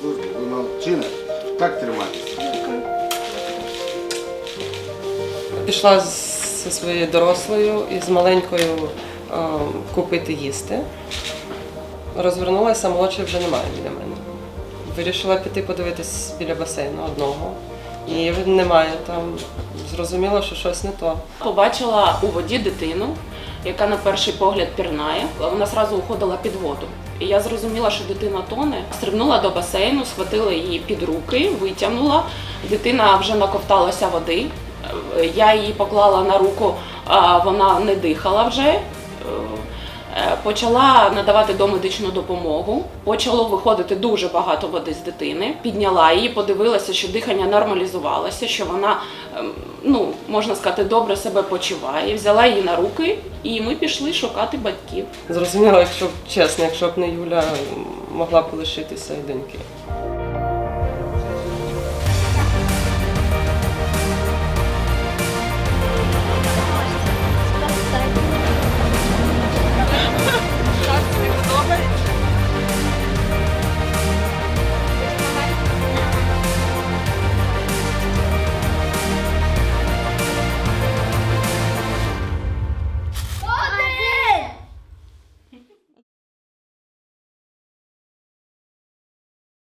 службі, ви молодчина. Так триматися. Пішла зі своєю дорослою і з маленькою е, купити їсти. Розвернулася, молодшої вже немає біля мене. Вирішила піти подивитись біля басейну одного. І немає там. Зрозуміла, що щось не то. Побачила у воді дитину, яка на перший погляд пірнає. Вона зразу уходила під воду. І я зрозуміла, що дитина тоне. Стрибнула до басейну, схватила її під руки, витягнула. Дитина вже наковталася води. Е, Я її поклала на руку, вона не дихала вже. Е, Почала надавати домедичну допомогу. Почало виходити дуже багато води з дитини. Підняла її, подивилася, що дихання нормалізувалося, що вона, ем, ну можна сказати, добре себе почуває. Взяла її на руки, і ми пішли шукати батьків. Зрозуміла, якщо чесно, якщо б не Юля, могла б лишитися доньки.